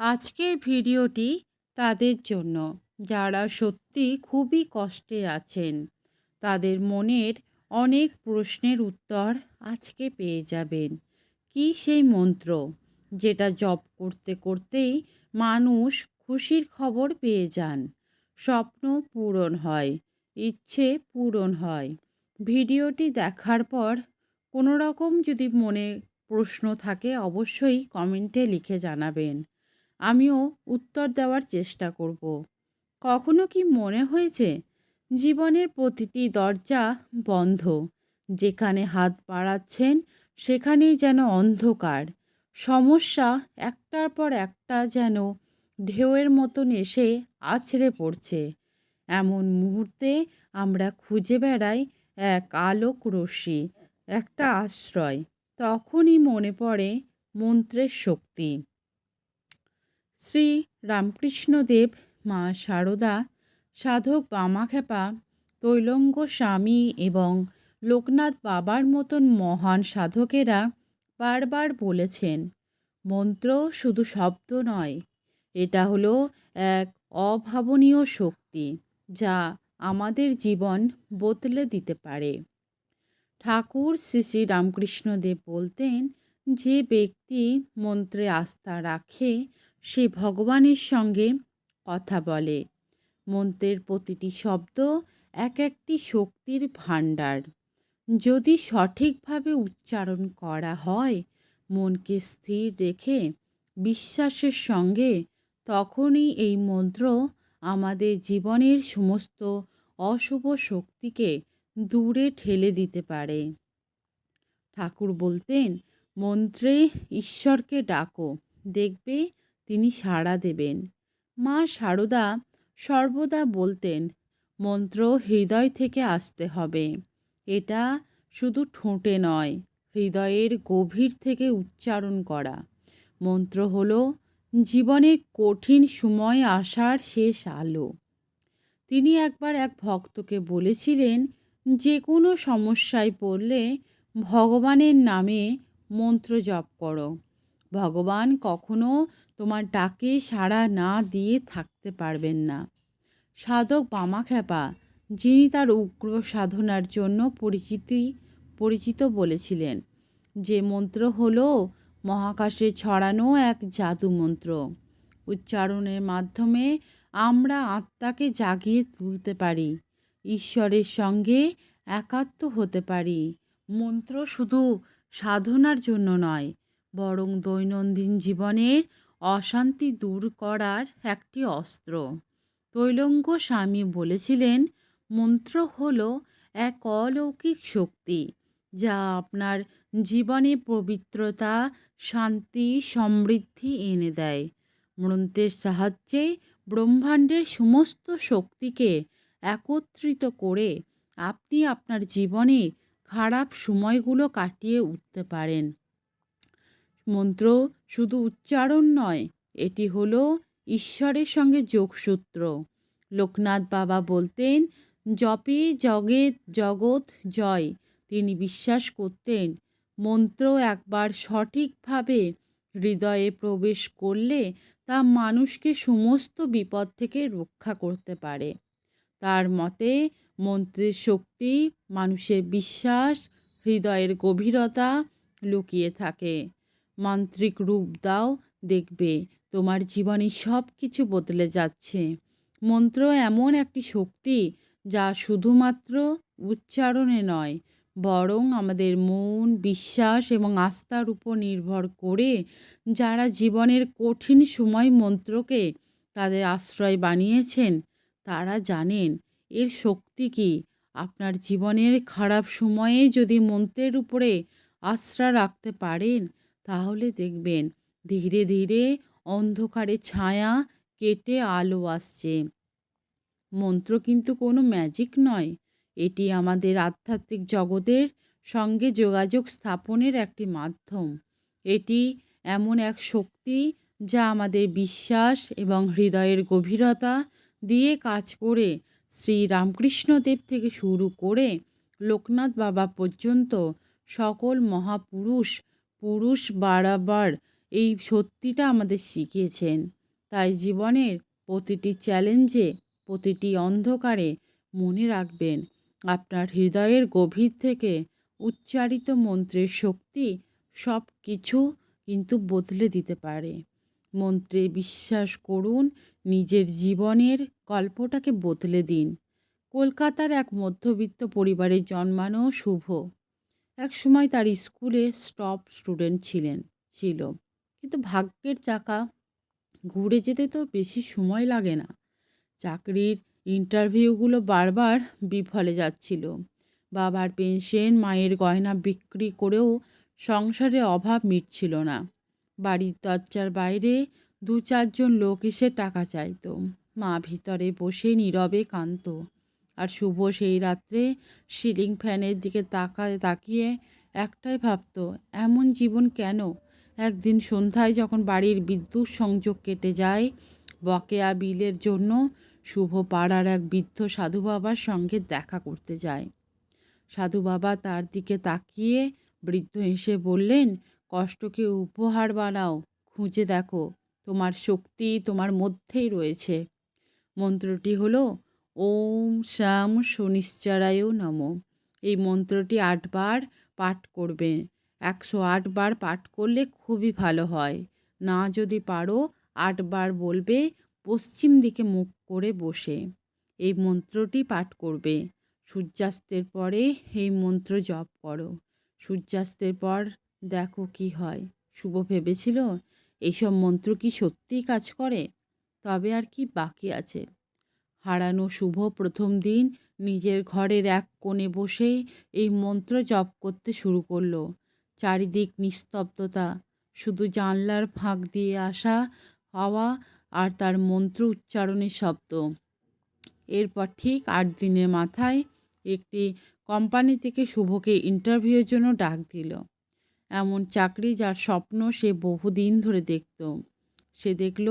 আজকের ভিডিওটি তাদের জন্য, যারা সত্যি খুবই কষ্টে আছেন। তাদের মনের অনেক প্রশ্নের উত্তর আজকে পেয়ে যাবেন। কি সেই মন্ত্র যেটা জপ করতে করতেই মানুষ খুশির খবর পেয়ে যান? স্বপ্ন পূরণ হয়, ইচ্ছে পূরণ হয়। ভিডিওটি দেখার পর কোনো রকম যদি মনে প্রশ্ন থাকে অবশ্যই কমেন্টে লিখে জানাবেন। আমিও উত্তর দেওয়ার চেষ্টা করব। কখনো কি মনে হয়েছে, জীবনের প্রতিটি দরজা বন্ধ, যেখানে হাত বাড়াচ্ছেন সেখানেই যেন অন্ধকার, সমস্যা একটার পর একটা যেন ঢেউয়ের মতন এসে আছড়ে পড়ছে। এমন মুহূর্তে আমরা খুঁজে বেড়াই এক আলোক রশ্মি, একটা আশ্রয়, তখনই মনে পড়ে মন্ত্রের শক্তি। শ্রী রামকৃষ্ণদেব মা শারদা সাধক বামাখ্যাপা, তৈলঙ্গ স্বামী এবং লোকনাথ বাবার মতন মহান সাধকেরা বারবার বলেছেন, মন্ত্র শুধু শব্দ নয়, এটা হলো এক অভাবনীয় শক্তি যা আমাদের জীবন বদলে দিতে পারে। ঠাকুর শ্রী শ্রী রামকৃষ্ণদেব বলতেন, যে ব্যক্তি মন্ত্রে আস্থা রাখে সে ভগবানের সঙ্গে কথা বলে। মন্ত্রের প্রতিটি শব্দ এক একটি শক্তির ভাণ্ডার। যদি সঠিকভাবে উচ্চারণ করা হয়, মনকে স্থির রেখে বিশ্বাসের সঙ্গে, তখনই এই মন্ত্র আমাদের জীবনের সমস্ত অশুভ শক্তিকে দূরে ঠেলে দিতে পারে। ঠাকুর বলতেন, মন্ত্রে ঈশ্বরকে ডাকো, দেখবে তিনি সাড়া দেবেন। মা সারদা সর্বদা বলতেন, মন্ত্র হৃদয় থেকে আসতে হবে। এটা শুধু ঠোঁটে নয়, হৃদয়ের গভীর থেকে উচ্চারণ করা। মন্ত্র হলো জীবনের কঠিন সময় আসার শেষ আলো। তিনি একবার এক ভক্তকে বলেছিলেন, যে কোনো সমস্যায় পড়লে ভগবানের নামে মন্ত্র জপ করো। ভগবান কখনো তোমার ডাকে সাড়া না দিয়ে থাকতে পারবেন না। সাধক বামাখ্যাপা, যিনি তার উগ্র সাধনার জন্য পরিচিতি, পরিচিত বলেছিলেন, যে মন্ত্র হল মহাকাশে ছড়ানো এক জাদু মন্ত্র। উচ্চারণের মাধ্যমে আমরা আত্মাকে জাগিয়ে তুলতে পারি, ঈশ্বরের সঙ্গে একাত্ম হতে পারি। মন্ত্র শুধু সাধনার জন্য নয় বরং দৈনন্দিন জীবনের অশান্তি দূর করার একটি অস্ত্র। তৈলঙ্গ স্বামী বলেছিলেন, মন্ত্র হলো এক অলৌকিক শক্তি, যা আপনার জীবনে পবিত্রতা, শান্তি, সমৃদ্ধি এনে দেয়। মন্ত্রের সাহায্যে ব্রহ্মাণ্ডের সমস্ত শক্তিকে একত্রিত করে আপনি আপনার জীবনে খারাপ সময়গুলো কাটিয়ে উঠতে পারেন। মন্ত্র শুধু উচ্চারণ নয়, এটি হলো ঈশ্বরের সঙ্গে যোগসূত্র। লোকনাথ বাবা বলতেন, জপে জগে জগৎ জয়। তিনি বিশ্বাস করতেন, মন্ত্র একবার সঠিকভাবে হৃদয়ে প্রবেশ করলে তা মানুষকে সমস্ত বিপদ থেকে রক্ষা করতে পারে। তার মতে, মন্ত্রের শক্তি মানুষের বিশ্বাস, হৃদয়ের গভীরতা লুকিয়ে থাকে। মান্ত্রিক রূপ দাও, দেখবে তোমার জীবনে সব কিছু বদলে যাচ্ছে। মন্ত্র এমন একটি শক্তি যা শুধুমাত্র উচ্চারণে নয়, বরং আমাদের মন, বিশ্বাস এবং আস্থার উপর নির্ভর করে যারা জীবনের কঠিন সময় মন্ত্রকে তাদের আশ্রয় বানিয়েছেন, তারা জানেন এর শক্তি কী। আপনার জীবনের খারাপ সময়ে যদি মন্ত্রের উপরে আশ্রা রাখতে পারেন তাহলে দেখবেন ধীরে ধীরে অন্ধকারে ছায়া কেটে আলো আসছে। মন্ত্র কিন্তু কোনো ম্যাজিক নয়। এটি আমাদের আধ্যাত্মিক জগতের সঙ্গে যোগাযোগ স্থাপনের একটি মাধ্যম। এটি এমন এক শক্তি যা আমাদের বিশ্বাস এবং হৃদয়ের গভীরতা দিয়ে কাজ করে শ্রী রামকৃষ্ণদেব থেকে শুরু করে লোকনাথ বাবা পর্যন্ত সকল মহাপুরুষ পুরুষ বারাবার এই সত্যিটা আমাদের শিখিয়েছেন। তাই জীবনের প্রতিটি চ্যালেঞ্জে, প্রতিটি অন্ধকারে মনে রাখবেন, আপনার হৃদয়ের গভীর থেকে উচ্চারিত মন্ত্রের শক্তি সব কিছু কিন্তু বদলে দিতে পারে। মন্ত্রে বিশ্বাস করুন, নিজের জীবনের গল্পটাকে বদলে দিন। কলকাতার এক মধ্যবিত্ত পরিবারে জন্মানো শুভ। এক সময় তার স্কুলে স্টপ স্টুডেন্ট ছিলেন, ছিল। কিন্তু ভাগ্যের চাকা ঘুরে যেতে তো বেশি সময় লাগে না। চাকরির ইন্টারভিউগুলো বারবার বিফলে যাচ্ছিল। বাবার পেনশন মায়ের গয়না বিক্রি করেও সংসারে অভাব মিটছিল না। বাড়ির দরজার বাইরে দু চারজন লোক এসে টাকা চাইতো। মা ভিতরে বসে নীরবে কান্ত আর শুভ সেই রাত্রে সিলিং ফ্যানের দিকে তাকায় তাকিয়ে একটাই ভাবতো, এমন জীবন কেন? একদিন সন্ধ্যায় যখন বাড়ির বিদ্যুৎ সংযোগ কেটে যায় বকেয়া বিলের জন্য, শুভ পাড়ার এক বৃদ্ধ সাধু বাবার সঙ্গে দেখা করতে যায়। সাধু বাবা তার দিকে তাকিয়ে বৃদ্ধ হেসে বললেন, কষ্টকে উপহার বানাও, খুঁজে দেখো, তোমার শক্তি তোমার মধ্যেই রয়েছে। মন্ত্রটি হলো ওম শ্যাম শনিশ্চরায় নম। এই মন্ত্রটি আটবার পাঠ করবেন একশো আটবার পাঠ করলে খুবই ভালো হয়। না যদি পারো আটবার বলবে, পশ্চিম দিকে মুখ করে বসে। এই মন্ত্রটি পাঠ করবে। সূর্যাস্তের পরে এই মন্ত্র জপ করো। সূর্যাস্তের পর দেখো কি হয়। শুভ ভেবেছিল? এইসব মন্ত্র কি সত্যিই কাজ করে? তবে আর কি বাকি আছে? হারানো শুভ প্রথম দিন নিজের ঘরের এক কোণে বসে এই মন্ত্র জপ করতে শুরু করল। চারিদিক নিস্তব্ধতা, শুধু জানলার ফাঁক দিয়ে আসা হাওয়া আর তার মন্ত্র উচ্চারণের শব্দ। এরপর ঠিক আট দিনের মাথায় একটি কোম্পানি থেকে শুভকে ইন্টারভিউয়ের জন্য ডাক দিল। এমন চাকরি যার স্বপ্ন সে বহুদিন ধরে দেখত। সে দেখল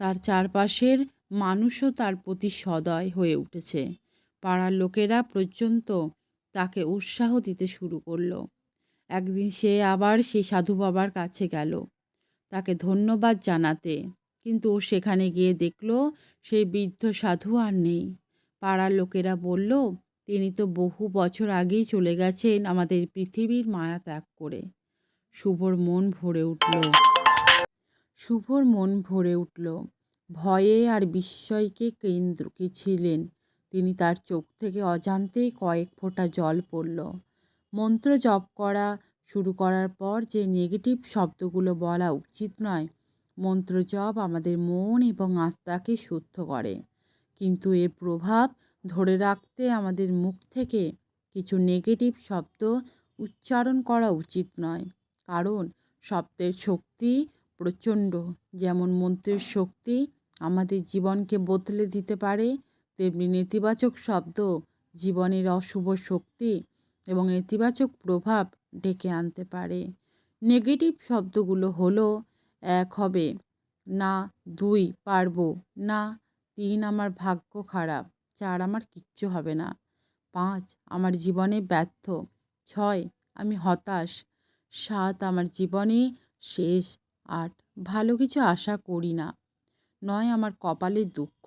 তার চারপাশের মানুষও তার প্রতি সদয় হয়ে উঠেছে। পাড়ার লোকেরা পর্যন্ত তাকে উৎসাহ দিতে শুরু করল। একদিন সে আবার সেই সাধু বাবার কাছে গেল। তাকে ধন্যবাদ জানাতে। কিন্তু ও সেখানে গিয়ে দেখল, সেই বৃদ্ধ সাধু আর নেই। পাড়ার লোকেরা বলল, তিনি তো বহু বছর আগেই চলে গেছেন আমাদের পৃথিবীর মায়া ত্যাগ করে। শুভর মন ভরে উঠল। শুভর মন ভরে উঠল। ভয়ে আর বিস্ময়কে কেন্দ্র ছিলেন? তিনি তার চোখ থেকে অজান্তেই কয়েক ফোঁটা জল পড়ল। মন্ত্র জপ করা শুরু করার পর যে নেগেটিভ শব্দগুলো বলা উচিত নয়, মন্ত্র জপ আমাদের মন এবং আত্মাকে শুদ্ধ করে। কিন্তু এর প্রভাব ধরে রাখতে আমাদের মুখ থেকে কিছু নেগেটিভ শব্দ উচ্চারণ করা উচিত নয়। কারণ শব্দের শক্তি প্রচণ্ড, যেমন মন্ত্রের শক্তি আমাদের জীবনকে বদলে দিতে পারে তেমনি নেতিবাচক শব্দ জীবনের অশুভ শক্তি এবং নেতিবাচক প্রভাব ডেকে আনতে পারে। নেগেটিভ শব্দগুলো হলো এক হবে, না দুই পারব, না তিন আমার ভাগ্য খারাপ, চার আমার কিচ্ছু হবে না, পাঁচ আমার জীবনে ব্যর্থ, ছয় আমি হতাশ, সাত আমার জীবনে শেষ, আট ভালো কিছু আশা করি না। নয় আমার কপালে দুঃখ।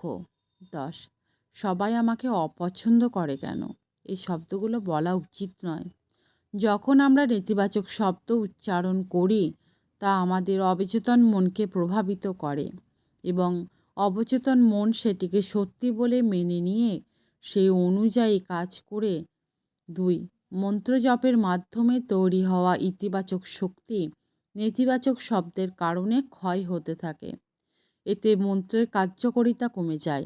দশ, সবাই আমাকে অপছন্দ করে কেন? এই শব্দগুলো বলা উচিত নয়। যখন আমরা নেতিবাচক শব্দ উচ্চারণ করি, তা আমাদের অবচেতন মনকে প্রভাবিত করে এবং অবচেতন মন সেটিকে সত্যি বলে মেনে নিয়ে সেই অনুযায়ী কাজ করে। দুই, মন্ত্র জপের মাধ্যমে তৈরি হওয়া ইতিবাচক শক্তি নেতিবাচক শব্দের কারণে ক্ষয় হতে থাকে। এতে মন্ত্রের কার্যকরিতা কমে যায়।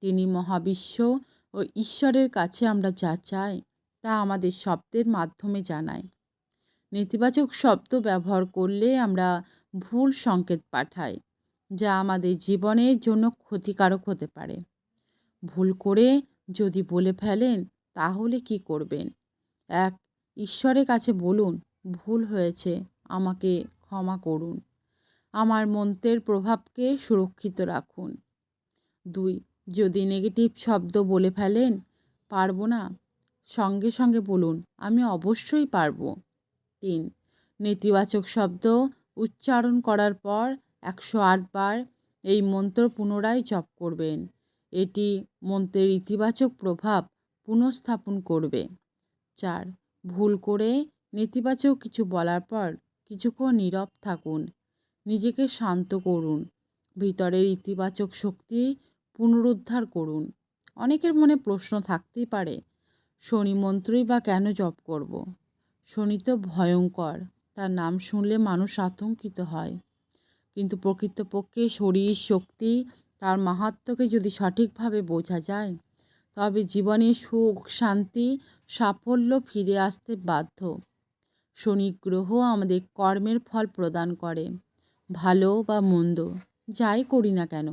তিনি মহাবিশ্ব ও ঈশ্বরের কাছে আমরা যা চাই, তা আমাদের শব্দের মাধ্যমে জানায়। নেতিবাচক শব্দ ব্যবহার করলে আমরা ভুল সংকেত পাঠাই, যা আমাদের জীবনের জন্য ক্ষতিকারক হতে পারে। ভুল করে যদি বলে ফেলেন, তাহলে কি করবেন? এক, ঈশ্বরের কাছে বলুন, ভুল হয়েছে, আমাকে ক্ষমা করুন। আমার মন্ত্রের প্রভাবকে সুরক্ষিত রাখুন। দুই, যদি নেগেটিভ শব্দ বলে ফেলেন, পারব না। সঙ্গে সঙ্গে বলুন, আমি অবশ্যই পারব। তিন, নেতিবাচক শব্দ উচ্চারণ করার পর একশো বার এই মন্ত্র পুনরায় জপ করবেন। এটি মন্ত্রের ইতিবাচক প্রভাব পুনঃস্থাপন করবে। চার, ভুল করে নেতিবাচক কিছু বলার পর কিছুক্ষণ নীরব থাকুন। নিজেকে শান্ত করুন। ভিতরের ইতিবাচক শক্তি পুনরুদ্ধার করুন। অনেকের মনে প্রশ্ন থাকতেই পারে, শনি মন্ত্রই বা কেন জপ করব। শনি তো ভয়ঙ্কর, তার নাম শুনলে মানুষ আতঙ্কিত হয়। কিন্তু প্রকৃতপক্ষে শরীর শক্তি তার মাহাত্ম্যকে যদি সঠিকভাবে বোঝা যায়, তবে জীবনে সুখ, শান্তি, সাফল্য ফিরে আসতে বাধ্য। শনি গ্রহ আমাদের কর্মের ফল প্রদান করে। ভালো বা মন্দ, যাই করি না কেন,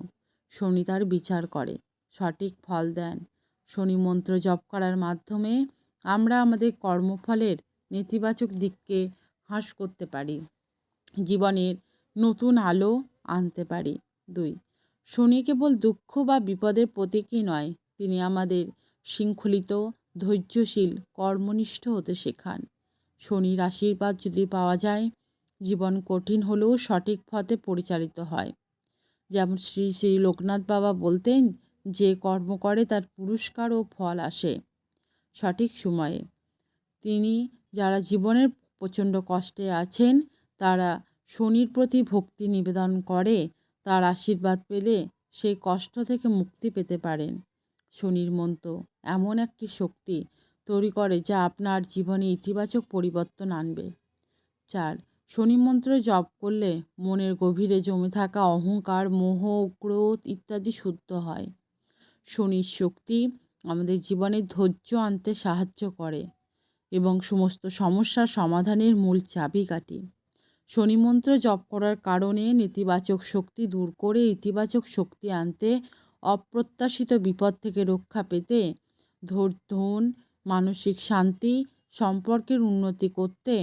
শনি তার বিচার করে, সঠিক ফল দেন। শনি মন্ত্র জপ করার মাধ্যমে আমরা আমাদের কর্মফলের নেতিবাচক দিককে হ্রাস করতে পারি, জীবনের নতুন আলো আনতে পারি। দুই, শনি কেবল দুঃখ বা বিপদের প্রতীকই নয়, তিনি আমাদের শৃঙ্খলিত, ধৈর্যশীল, কর্মনিষ্ঠ হতে শেখান। শনির আশীর্বাদ যদি পাওয়া যায় জীবন কঠিন হলেও সঠিক পথে পরিচালিত হয়। যেমন শ্রী শ্রী লোকনাথ বাবা বলতেন, যে কর্ম করে তার পুরস্কার ও ফল আসে সঠিক সময়ে। তিনি যারা জীবনের প্রচণ্ড কষ্টে আছেন, তারা শনির প্রতি ভক্তি নিবেদন করে, তার আশীর্বাদ পেলে সেই কষ্ট থেকে মুক্তি পেতে পারেন। শনির মন্ত্র, এমন একটি শক্তি তৈরি করে যা আপনার জীবনে ইতিবাচক পরিবর্তন আনবে। চার শনি মন্ত্র জপ করলে মনের গভীরে জমে থাকা অহংকার, মোহ, ক্রোধ ইত্যাদি শুদ্ধ হয়। শনির শক্তি আমাদের জীবনে ধৈর্য আনতে সাহায্য করে এবং সমস্ত সমস্যার সমাধানের মূল চাবিকাঠি শনি মন্ত্র জপ করার কারণে নেতিবাচক শক্তি দূর করে ইতিবাচক শক্তি আনতে অপ্রত্যাশিত বিপদ থেকে রক্ষা পেতে ধন, মানসিক শান্তি, সম্পর্কের উন্নতি করতে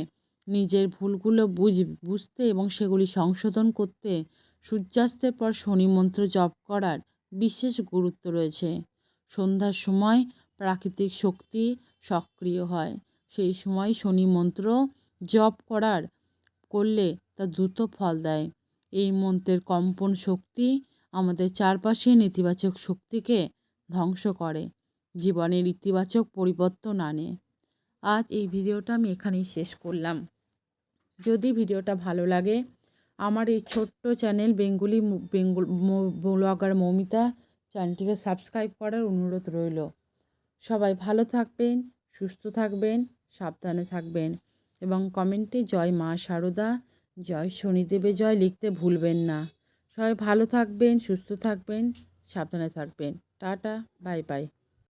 নিজের ভুলগুলো বুঝ, বুঝতে এবং সেগুলি সংশোধন করতে সূর্যাস্তের পর শনি মন্ত্র জপ করার বিশেষ গুরুত্ব রয়েছে। সন্ধ্যার সময় প্রাকৃতিক শক্তি সক্রিয় হয়। সেই সময় শনি মন্ত্র জপ করার করলে তা দ্রুত ফল দেয়। এই মন্ত্রের কম্পন শক্তি আমাদের চারপাশে নেতিবাচক শক্তিকে ধ্বংস করে। জীবনের ইতিবাচক পরিবর্তন আনে। আজ এই ভিডিওটা আমি এখানেই শেষ করলাম। যদি ভিডিওটা ভালো লাগে, আমার এই ছোট্ট চ্যানেল বেঙ্গুলি বেঙ্গল ব্লগার মৌমিতা চ্যানেলটিকে সাবস্ক্রাইব করার অনুরোধ রইল। সবাই ভালো থাকবেন, সুস্থ থাকবেন, সাবধানে থাকবেন এবং কমেন্টে জয় মা শারদা জয় শনিদেবে জয় লিখতে ভুলবেন না। সবাই ভালো থাকবেন, সুস্থ থাকবেন, সাবধানে থাকবেন। Tata, bye bye.